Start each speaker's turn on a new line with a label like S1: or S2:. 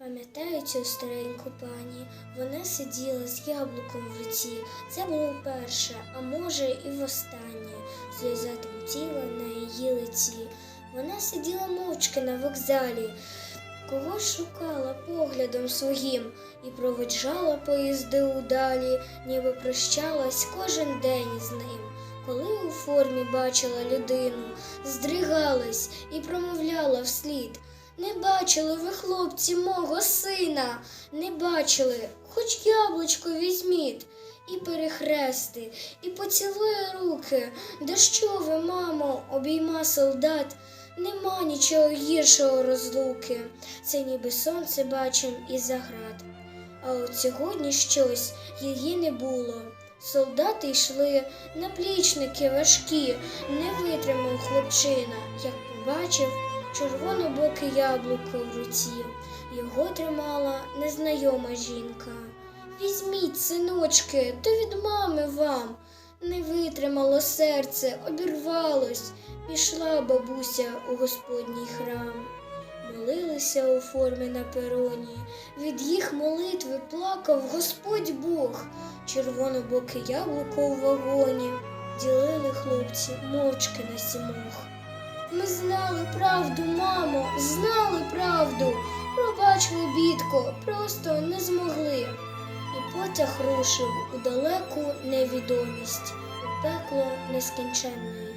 S1: Пам'ятаю цю стареньку пані. Вона сиділа з яблуком в руці. Це було вперше, а може і востаннє. Сльоза тремтіла на її лиці. Вона сиділа мовчки на вокзалі. Кого шукала поглядом своїм і проведжала поїзди удалі, ніби прощалась кожен день з ним. Коли у формі бачила людину, здригалась і промовляла вслід. Не бачили ви, хлопці, мого сина, не бачили, хоч яблучко візьміть, і перехрести, і поцілує руки. Да що ви, мамо, обійма солдат, нема нічого гіршого розлуки. Це ніби сонце бачим і заград. А от сьогодні щось її не було. Солдати йшли, наплічники важкі, не витримав хлопчина, як побачив червонобоке яблуко в руці. Його тримала незнайома жінка. Візьміть, синочки, то від мами вам. Не витримало серце, обірвалось, пішла бабуся у господній храм. Молилися у формі на пероні, від їх молитви плакав Господь Бог, червонобоке яблуко у вагоні, ділили хлопці мовчки на сімох. Ми знали правду, мамо, знали правду. Пробач, бідко, просто не змогли. І потяг рушив у далеку невідомість, у пекло нескінченної